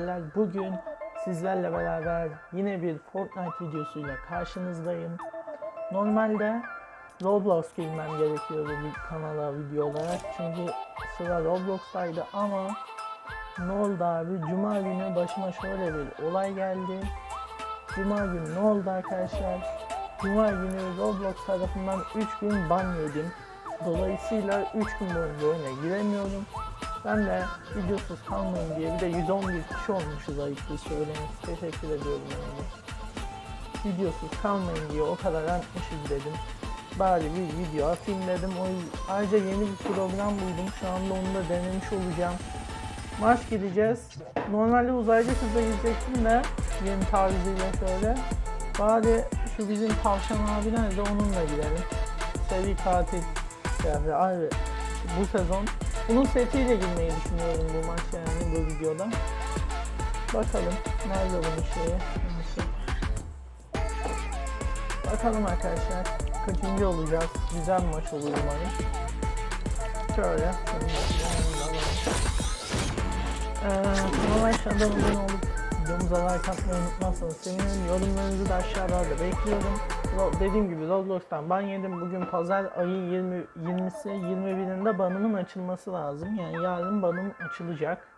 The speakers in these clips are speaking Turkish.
Severler. Bugün sizlerle beraber yine bir Fortnite videosuyla karşınızdayım. Normalde Roblox girmem gerekiyordu bir kanala video olarak. Çünkü sıra Roblox'taydı ama ne oldu abi? Cuma günü başıma şöyle bir olay geldi. Cuma günü ne oldu arkadaşlar? Cuma günü Roblox tarafından 3 gün ban yedim. Dolayısıyla 3 gün boyunca oyuna giremiyorum. Ben de videosuz kalmayın diye bir de 111 kişi olmuşuz ayıptır söylemesi. Teşekkür ediyorum yani. Videosuz kalmayın diye o kadar atmışız dedim. Bari bir video atayım dedim. O ayrıca yeni bir program buldum. Şu anda onu da denemiş olacağım. Maç gideceğiz. Normalde uzaycı kızla gidecektim de yeni tarzıyla şöyle. Bari şu bizim tavşan abi nerede onunla gidelim. Seri katil. Yani abi bu sezon bunun setiyle girmeyi düşünüyorum bu maç yani bu videoda. Bakalım nerede bunun şeyi. Bakalım arkadaşlar kaçıncı olacağız. Güzel maç olur umarım. Şöyle. alalım. Ee, aşağıda abone olup videomuza like atmayı unutmazsanız sevinirim. Yorumlarınızı da aşağıda bekliyorum. Dediğim gibi Roblox'tan ban yedim. Bugün pazar ayı 20, 20'si 21'inde banımın açılması lazım. Yani yarın banım açılacak.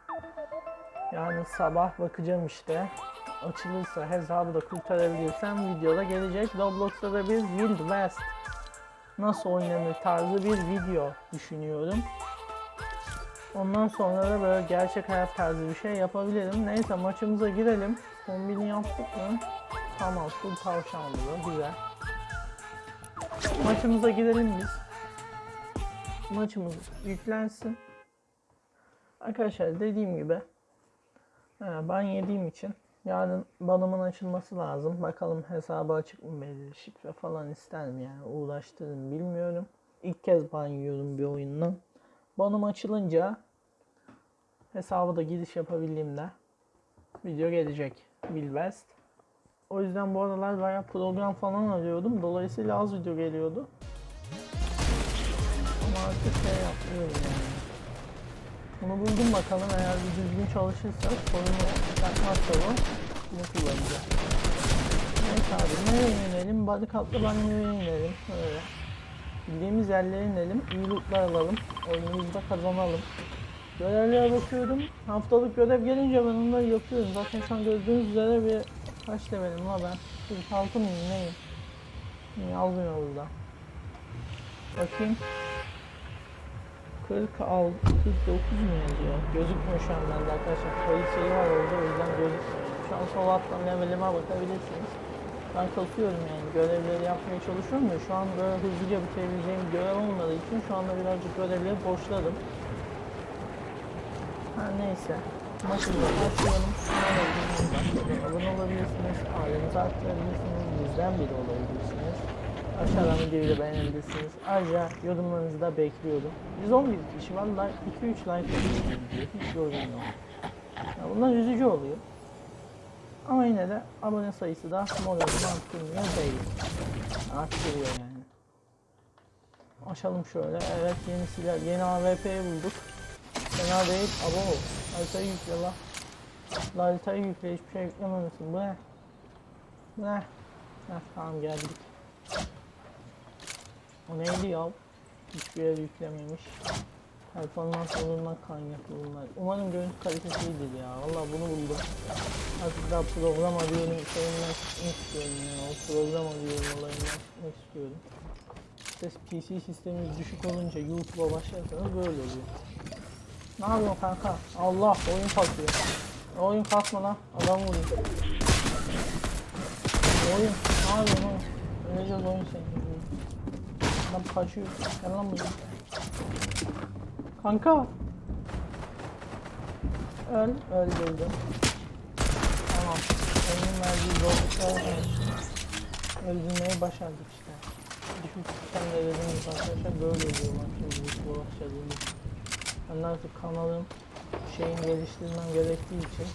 Yani sabah bakacağım işte. Açılırsa hesabı da kurtarabilirsem videoda gelecek. Roblox'ta da bir Wild West nasıl oynanır tarzı bir video düşünüyorum. Ondan sonra da böyle gerçek hayat tarzı bir şey yapabilirim. Neyse maçımıza girelim. Kombini yaptık mı? Tamam full tavşanlı güzel. Maçımıza girelim biz. Maçımız yüklensin. Arkadaşlar dediğim gibi ben yediğim için yarın banımın açılması lazım. Bakalım hesabı açık mı belli şifre falan ister mi yani uğraştırın bilmiyorum. İlk kez ban yiyorum bir oyundan. Banım açılınca hesabı da giriş yapabildiğimde video gelecek. Bilbest. O yüzden bu aralar bayağı program falan arıyordum. Dolayısıyla az video geliyordu. Ama artık şey yapıyorum yani. Bunu buldum bakalım eğer bir düzgün çalışırsa sorunu çıkartmazsa bu bunu kullanacağım. Neyse abi nereye inelim? Body katlı banyoya inelim. Öyle. Bildiğimiz yerlere inelim. İyi lootlar alalım. Oyunumuzda kazanalım. Görevlere bakıyorum. Haftalık görev gelince ben onları yapıyorum. Zaten şu an gördüğünüz üzere bir kaç levelim la ben? 46 mıyım neyim? İyi almıyor burada. Bakayım. 46, 49 mu yazıyor? Gözükmüyor şu an bende arkadaşlar. Kayıt şeyi var orada o yüzden gözükmüyor. Şu an sol alttan levelime bakabilirsiniz. Ben kasıyorum yani görevleri yapmaya çalışıyorum da şu an böyle hızlıca bitirebileceğim görev olmadığı için şu anda birazcık görevleri boşladım. Ha neyse. Maçımıza başlayalım. Kanala abone olabilirsiniz. Ailemizi arttırabilirsiniz. Bizden biri olabilirsiniz. Aşağıdan videoyu da beğenebilirsiniz. Ayrıca yorumlarınızı da bekliyorum. 111 kişi var. Like, 2-3 like atıyor. Hiç yorum yok. Ya bunlar üzücü oluyor. Ama yine de abone sayısı da moralimi arttırmıyor değil. Arttırıyor yani. Açalım şöyle. Evet yeni silah, yeni AWP'yi bulduk. Fena değil. Abo. Haritayı yükle la. La haritayı yükle. Hiçbir şey yüklememesin. Bu ne? Bu ne? Heh, tamam geldik. O neydi ya? Hiçbir yer yüklememiş. Performans olundan kaynaklı bunlar. Umarım görüntü kalitesi iyidir ya. Valla bunu buldum. Artık daha program arıyorum. Şeyinden çıkmak istiyorum ya. O program arıyorum olayından çıkmak istiyorum. Ses PC sistemimiz düşük olunca YouTube'a başlarsanız böyle oluyor. Ne yapıyorsun kanka? Allah oyun kalkıyor. Oyun kalkma lan. Adam vuruyor. Oyun. Ne yapıyorsun oğlum? Öleceğiz oyun senin. Adam kaçıyor. Gel lan buraya. Kanka. Öl. Öldürdüm. Tamam. Oyunun verdiği zorluklar öldürmeyi başardık işte. Düşük sistemle dediğimiz arkadaşlar böyle oluyor bak şimdi bu başladığımız. Ben artık kanalın şeyin geliştirmem gerektiği için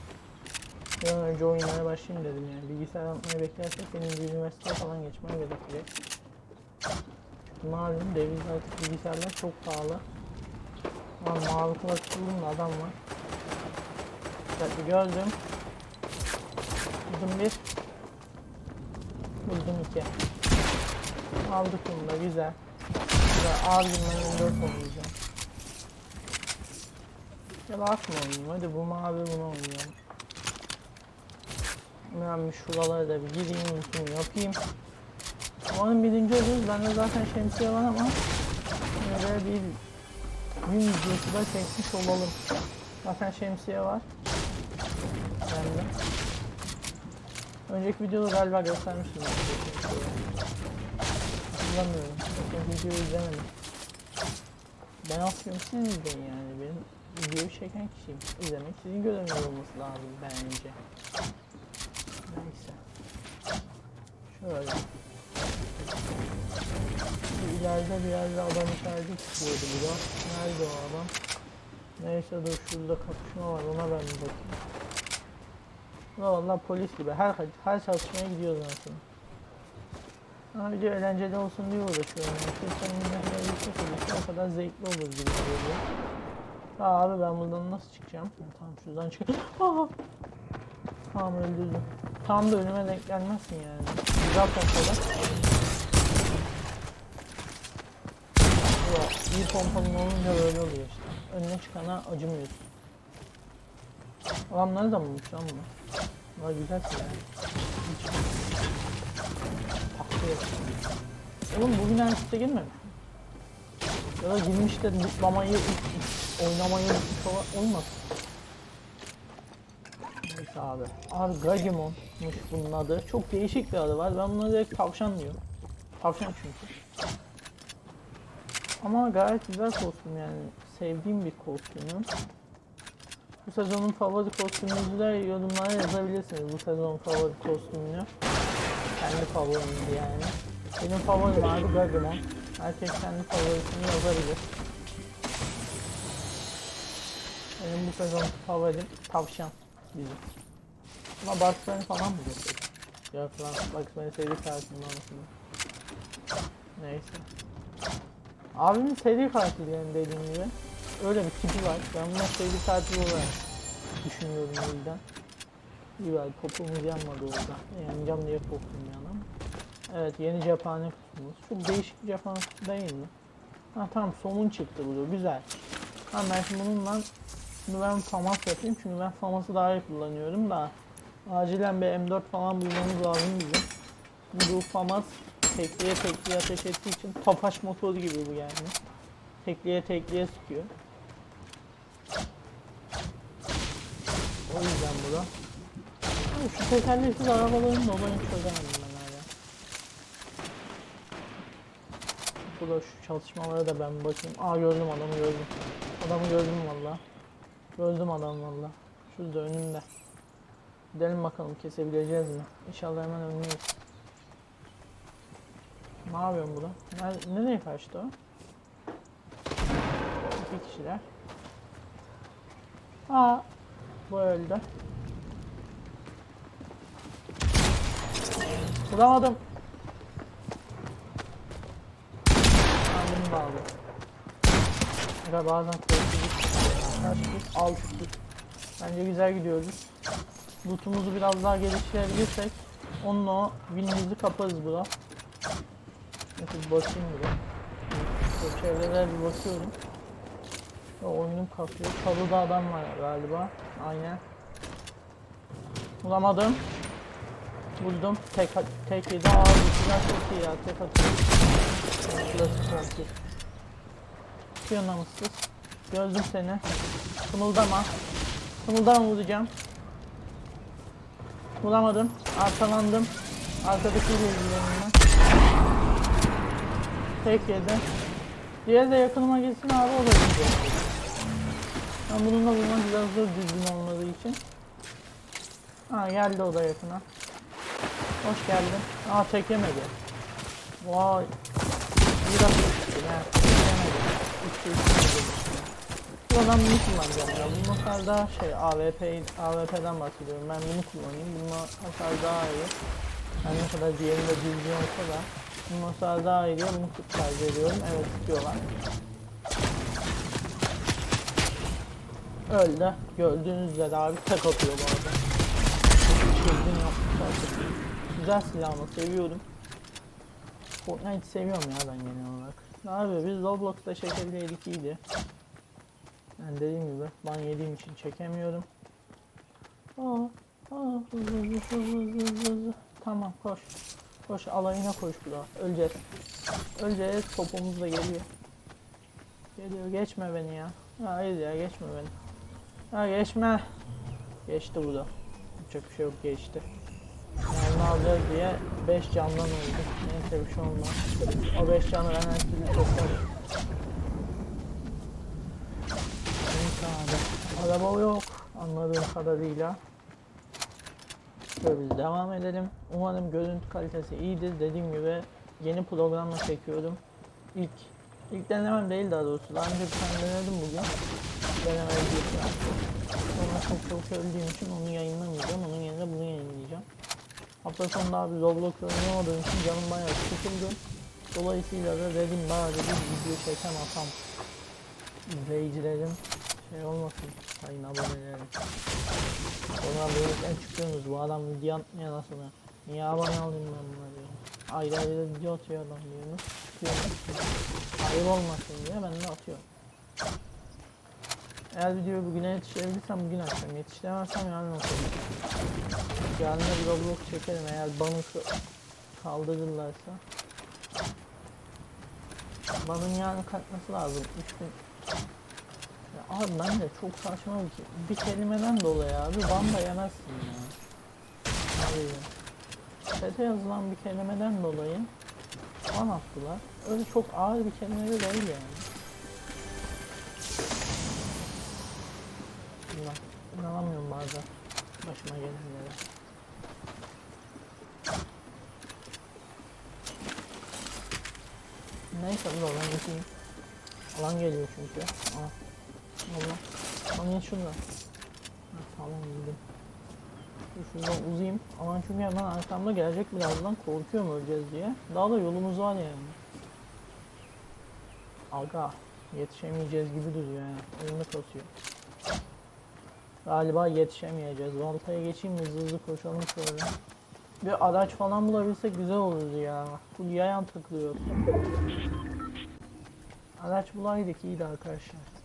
bir an önce oynamaya başlayayım dedim yani. Bilgisayar almayı beklersek benim bir üniversiteye falan geçmem gerekecek. Çünkü malum deviz artık bilgisayarlar çok pahalı. Lan mavi kulak da adam var. dikkatli gördüm. Vurdum bir. Vurdum iki. Aldık bunu da güzel. Güzel ağır girmen 14 oynayacağım. Ya mı oynayayım? Hadi bu mavi bunu oynayalım. Ben bir şuralara da bir gireyim, ultimi yapayım. Umarım birinci oluruz. Bende zaten şemsiye var ama de bir gün videosu da çekmiş olalım. Zaten şemsiye var. Bende. Önceki videoda galiba göstermiştim. Hatırlamıyorum. Bakın videoyu izlemedim. Ben atıyorum siz izleyin yani. Benim videoyu çeken kişiyim. İzlemek sizin göreviniz olması lazım bence. Neyse. Şöyle. Şu bir yerde adam işareti tutuyordu bu da. Nerede o adam? Neyse dur şurada kapışma var ona ben bir bakayım. Valla polis gibi her her çalışmaya gidiyoruz aslında. Ama video eğlenceli olsun diye uğraşıyorum. Kimsenin ne kadar yüksek olursa o kadar zevkli olur gibi geliyor. Aa, abi ben buradan nasıl çıkacağım? Tamam şuradan çık. Tamam öldürdüm. Tam da önüme denk gelmezsin yani. Güzel pompalı. İyi pompalın olunca böyle oluyor işte. Önüne çıkana acımıyorsun. Adam nereden bulmuş lan bunu? Vay güzel yani. Hiç. Oğlum bugün üstte girmemiş mi? Ya da girmiş de mutlamayı, oynamayı unutmuş ola- olmasın. Neyse abi. Abi Gagimon'muş bunun adı. Çok değişik bir adı var. Ben buna direkt tavşan diyorum. Tavşan çünkü. Ama gayet güzel kostüm yani. Sevdiğim bir kostümü. Bu sezonun favori kostümünüzü de yorumlara yazabilirsiniz. Bu sezonun favori kostümünü. Kendi favorimdi yani. Benim favorim abi Gagimon. Herkes kendi favorisini yazabilir. Benim bu sezon favorim tavşan bizim. Ama Bugs falan mı gösteriyor? Yok lan Bugs Bunny seri katilini anlatıyor. Neyse. Abimin seri katil yani dediğim gibi. Öyle bir tipi var. Ben buna seri katil olarak düşünüyorum o yüzden. İyi bari popomuz yanmadı orada. Yanacağım diye korktum yani ama. Evet yeni cephane kutumuz. Çok değişik bir cephane değil mi? Ha tamam somun çıktı burada güzel. Ha ben şimdi bununla bunu ben famas yapayım çünkü ben faması daha iyi kullanıyorum da acilen bir M4 falan bulmamız lazım bizim. Bu famas tekliye tekliye ateş ettiği için topaş motoru gibi bu yani. Tekliye tekliye sıkıyor. O yüzden bu da. Şu tekerleksiz arabaların olayını çözemedim ben hala. Bu da şu çalışmalara da ben bakayım. Aa gördüm adamı gördüm. Adamı gördüm valla. Gördüm adam valla. Şurada önümde. Gidelim bakalım kesebileceğiz mi? İnşallah hemen önündeyiz. Ne yapıyorsun burada? Nerede, nereye kaçtı o? İki kişiler. Aa, bu öldü. Vuramadım. Kendimi bağlı. Ya bazen korkuculuk. Kaç kişi? Altı kişi. Bence güzel gidiyoruz. Lootumuzu biraz daha geliştirebilirsek onunla o winimizi kaparız bura. Bir bakayım bura. Şu çevrelere bir bakıyorum. Ya oyunum kasıyor. Çalıda adam var galiba. Aynen. Vuramadım. Vurdum. Tek, tek yedi. Aa bu silah çok iyi ya. Tek atıyor. Klasik. Çıkıyor namussuz. Gördüm seni. Kımıldama. Kımıldama vuracağım. Vuramadım. Arkalandım. İlgileniyorum ben. Tek yedi. Diğeri de yakınıma gitsin abi o da gidecek. Ben bununla vurmak biraz zor düzgün olmadığı için. Ha geldi o da yakına. Hoş geldin. Aa tek yemedi. Vay. Bir dakika çıktı ya. Tek yemedi. Bu adam bunu kullanacağım ya. Bunun hasar daha şey AWP, AWP'den bahsediyorum. Ben bunu kullanayım. Bunun hasar daha iyi. Her ne kadar diğerinde düzgün olsa da bunun hasar daha iyi diye bunu tercih ediyorum. Evet tutuyorlar. Öldü. Gördüğünüz üzere abi tek atıyor bu arada. Çılgın yapmışlar. Güzel silah ama seviyorum. Fortnite seviyorum ya ben genel olarak. Abi biz Roblox'ta çekebileydik iyiydi. Ben dediğim gibi ban yediğim için çekemiyorum. Aa, aa. Tamam koş. Koş alayına koş bura. Öleceğiz. Öleceğiz. Topumuz da geliyor. Geliyor. Geçme beni ya. Hayır ya geçme beni. Ya geçme. Geçti bu da. Yapacak bir şey yok geçti. Yani alacağız diye 5 candan oldu. Neyse bir şey olmaz. O 5 canı ben her toplarım. Abi. Araba yok anladığım kadarıyla. Şöyle biz devam edelim. Umarım görüntü kalitesi iyidir. Dediğim gibi yeni programla çekiyorum. İlk ilk denemem değil daha doğrusu. Daha önce bir tane denedim bugün. Deneme videosu yaptım. Sonra çok çok öldüğüm için onu yayınlamayacağım. Onun yerine bunu yayınlayacağım. Hafta sonunda abi Roblox oynayamadığım için canım bayağı sıkıldı. Dolayısıyla da dedim bari bir video çekem atam. İzleyicilerim şey olmasın sayın abonelerim. Sonra böyleden çıkıyorsunuz bu adam video atmıyor nasıl ya? Niye abone olayım ben buna diyor. Ayrı ayrı video atıyor adam diyorsunuz. Ayıp olmasın diye ben de atıyorum. Eğer videoyu bugüne yetiştirebilirsem bugün açacağım. Yetiştiremezsem yarın atarım. Yarın bir Roblox çekerim eğer banı ka- kaldırırlarsa. Banın yarın kalkması lazım. 3000 ya abi ben de çok saçma bir, bir kelimeden dolayı abi ban da yemezsin ya. Abi. Chat'e yazılan bir kelimeden dolayı ban attılar. Öyle çok ağır bir kelime de değil yani. İnan, inanamıyorum bazen başıma gelenlere. Neyse dur ben gideyim. Alan geliyor çünkü. Aa. Allah. İn şundan. Tamam. Dur şuradan uzayayım. Aman çünkü hemen arkamda gelecek birazdan. Korkuyorum öleceğiz diye. Daha da yolumuz var yani. Aga. Yetişemeyeceğiz gibi duruyor yani. Önümü kasıyor. Galiba yetişemeyeceğiz. Baltaya geçeyim hızlı hızlı koşalım şöyle. Bir araç falan bulabilsek güzel olurdu ya. Bu yayan takılıyor. Araç bulaydık iyiydi arkadaşlar.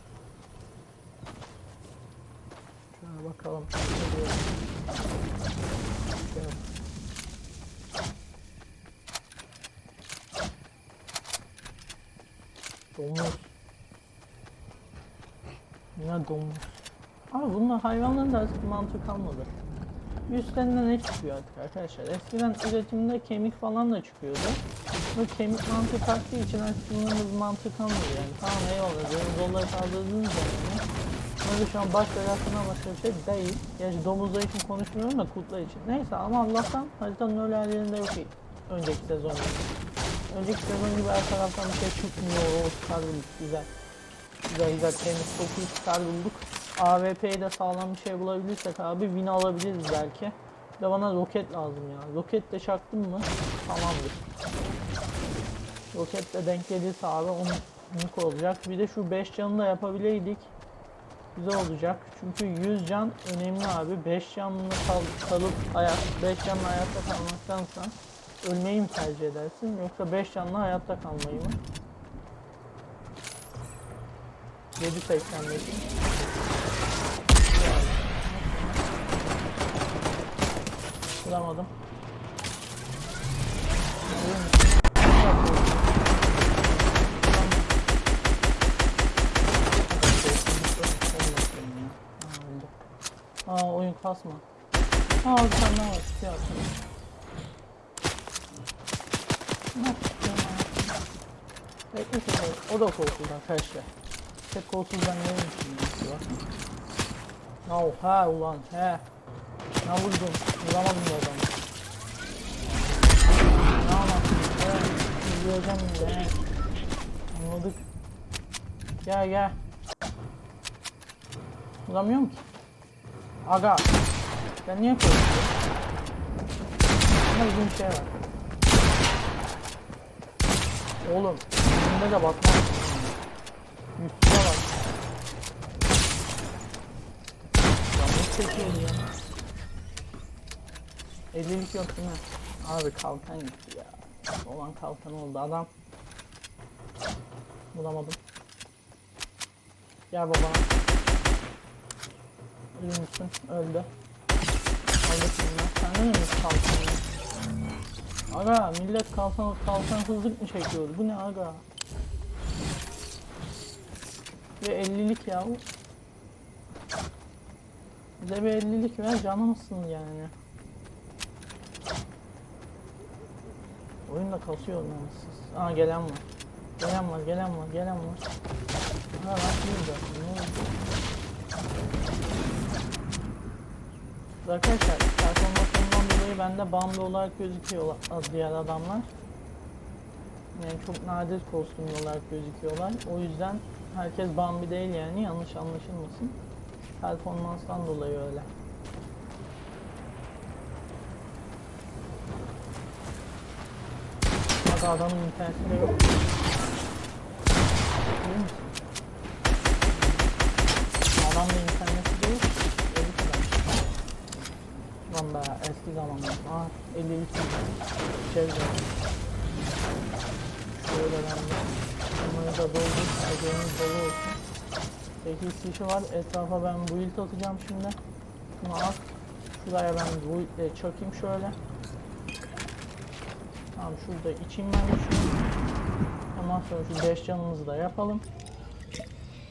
Bakalım. Domuz. Yine domuz. Abi bunlar hayvanların da artık mantığı kalmadı. Üstlerinden ne çıkıyor artık arkadaşlar? Eskiden üretimde kemik falan da çıkıyordu. Bu kemik mantığı taktığı için artık bunların mantığı kalmadı yani. Tamam eyvallah doları kaldırdığınız zaman Böyle şu an baş belasından başka bir şey değil. Gerçi domuzlar için konuşmuyorum da kurtlar için. Neyse ama Allah'tan haritanın öyle yerlerinde yok ki önceki sezon. Önceki sezon gibi her taraftan bir şey çıkmıyor. O çıkar bulduk güzel. Güzel güzel temiz çok iyi çıkar bulduk. AWP'yi de sağlam bir şey bulabilirsek abi win alabiliriz belki. De bana roket lazım ya. Roket de çaktım mı tamamdır. Roket de denk gelirse abi mük olacak. Bir de şu 5 canı da yapabileydik. Güzel olacak. Çünkü 100 can önemli abi. 5 canlı kal kalıp ayak 5 canlı hayatta kalmaktansa ölmeyi mi tercih edersin yoksa 5 canlı hayatta kalmayı mı? 7.85 Vuramadım. Oyun kasma. Aa bir tane daha var. Siyah tane. Ne yapacağım ya? Bekle şimdi. O da kolsuz arkadaşlar. Tek kolsuz ben neymişim ya? Ya ha ulan he. Ne vurdum? Vuramadım da adamı. Ne anlattın? Evet. İzleyeceğim de. Anladık. Gel gel. Vuramıyorum ki. Aga. Ben niye koydum? Ama bizim şey var. Oğlum. Önünde de batmaz. Üstüne bak. çekiyordu ya. 50'lik yok değil mi? Abi kalkan gitti ya. Olan kalkan oldu adam. Bulamadım. Gel baba. Müsün? Öldü. Aldı şimdi. Sende mi kalkan? Aga millet kalkan kalkan hızlık mı çekiyordu? Bu ne aga? Ve 50'lik ya. Bize bir 50'lik ver canımsın yani. Oyun da kasıyor namussuz. Aa gelen var. Gelen var, gelen var, gelen var. Arkadaşlar performansından dolayı bende bağımlı olarak gözüküyor az diğer adamlar. Yani çok nadir kostümlü olarak gözüküyorlar. O yüzden herkes Bambi değil yani yanlış anlaşılmasın. Performanstan dolayı öyle. Bak adamın interneti de yok. Değil misin? Zamanlar. Aa 53 içeri de. Şöyle ben de. Bunları da doldur. Herkes dolu olsun. 8 kişi var. Etrafa ben build atacağım şimdi. Şunu al. Şuraya ben build e, çakayım şöyle. Tamam şurada içeyim ben de şunu. Ondan sonra şu 5 canımızı da yapalım.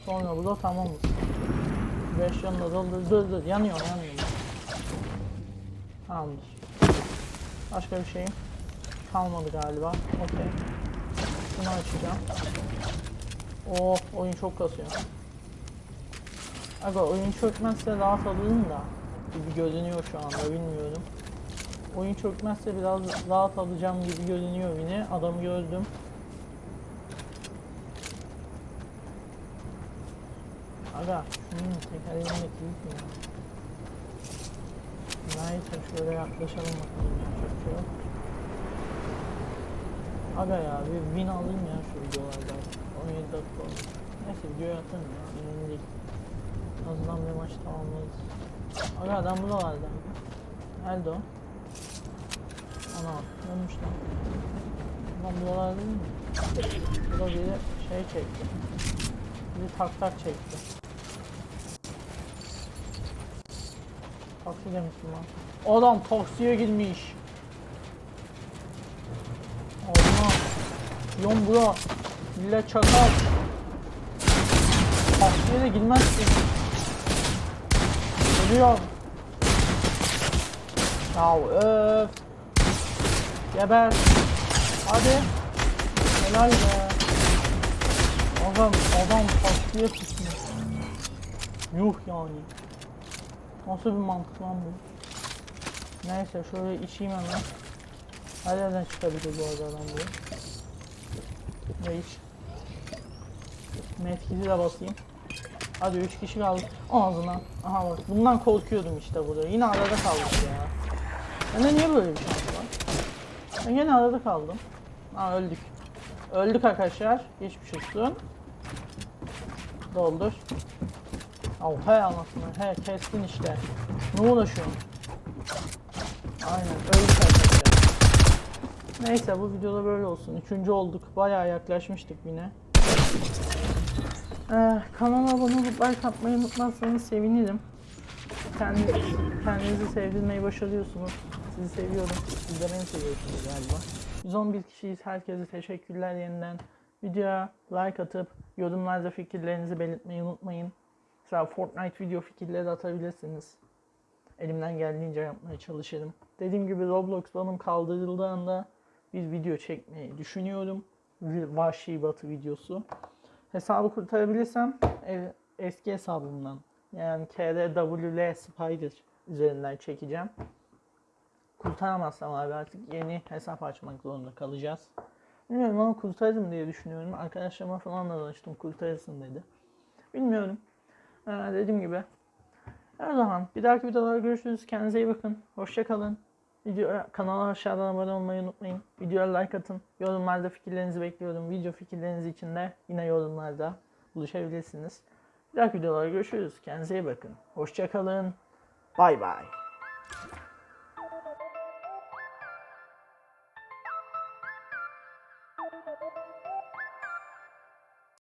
Sonra bu da tamamız. 5 canı da doldur. Dur dur yanıyor yanıyor. Tamamdır. Başka bir şeyim kalmadı galiba. Okey. Şunu açacağım. Oh oyun çok kasıyor. Aga oyun çökmezse rahat alırım da gibi görünüyor şu anda bilmiyorum. Oyun çökmezse biraz rahat alacağım gibi görünüyor yine. Adamı gördüm. Aga şunun tekerleğinde kilit mi ya? Neyse şöyle yaklaşalım bakalım. Aga ya bir win alayım ya şu videolarda. 17 dakika olmuş. Neyse videoyu atarım ya. Önemli değil. Azından bir maç tamamlarız. Aga adam buralarda. Nerede o? Ana ölmüş lan. Adam buralarda değil mi? Burada biri şey çekti. Biri tak tak çekti. Taksi demiştim lan. Adam taksiye girmiş. Allah. Yon bura. Millet çakal. Taksiye de girmezsin. Ölüyor. Ya öf. Geber. Hadi. Helal be. Adam, adam taksiye tutmuş. Yuh yani. Nasıl bir mantık lan bu? Neyse şöyle içeyim hemen. Her yerden çıkabilir bu arada adam bu. Ve iç. Metkisi de basayım. Hadi 3 kişi kaldı. Ağzına. Aha bak bundan korkuyordum işte burada. Yine arada kaldık ya. Bende niye böyle bir şans var? Ben yine arada kaldım. Ha öldük. Öldük arkadaşlar. Geçmiş olsun. Doldur. Oh he anasını he kestin işte. Ne uğraşıyorsun? Aynen öldük arkadaşlar. Neyse bu videoda böyle olsun. Üçüncü olduk. Bayağı yaklaşmıştık yine. Ee, kanala abone olup like atmayı unutmazsanız sevinirim. Kendinizi, kendinizi sevdirmeyi başarıyorsunuz. Sizi seviyorum. Siz de beni seviyorsunuz galiba. 111 kişiyiz. Herkese teşekkürler yeniden. Videoya like atıp yorumlarda fikirlerinizi belirtmeyi unutmayın. Mesela Fortnite video fikirleri atabilirsiniz. Elimden geldiğince yapmaya çalışırım. Dediğim gibi Roblox banım kaldırıldığında bir video çekmeyi düşünüyorum. Vahşi Batı videosu. Hesabı kurtarabilirsem e, eski hesabımdan yani KRWL Spider üzerinden çekeceğim. Kurtaramazsam abi artık yeni hesap açmak zorunda kalacağız. Bilmiyorum ama kurtarırım diye düşünüyorum. Arkadaşlarıma falan da danıştım kurtarırsın dedi. Bilmiyorum. Ee, dediğim gibi. Her zaman bir dahaki videolarda görüşürüz. Kendinize iyi bakın. Hoşçakalın. Video, kanala aşağıdan abone olmayı unutmayın. Videoya like atın. Yorumlarda fikirlerinizi bekliyorum. Video fikirleriniz için de yine yorumlarda buluşabilirsiniz. Bir dahaki videolarda görüşürüz. Kendinize iyi bakın. Hoşçakalın. Bay bay.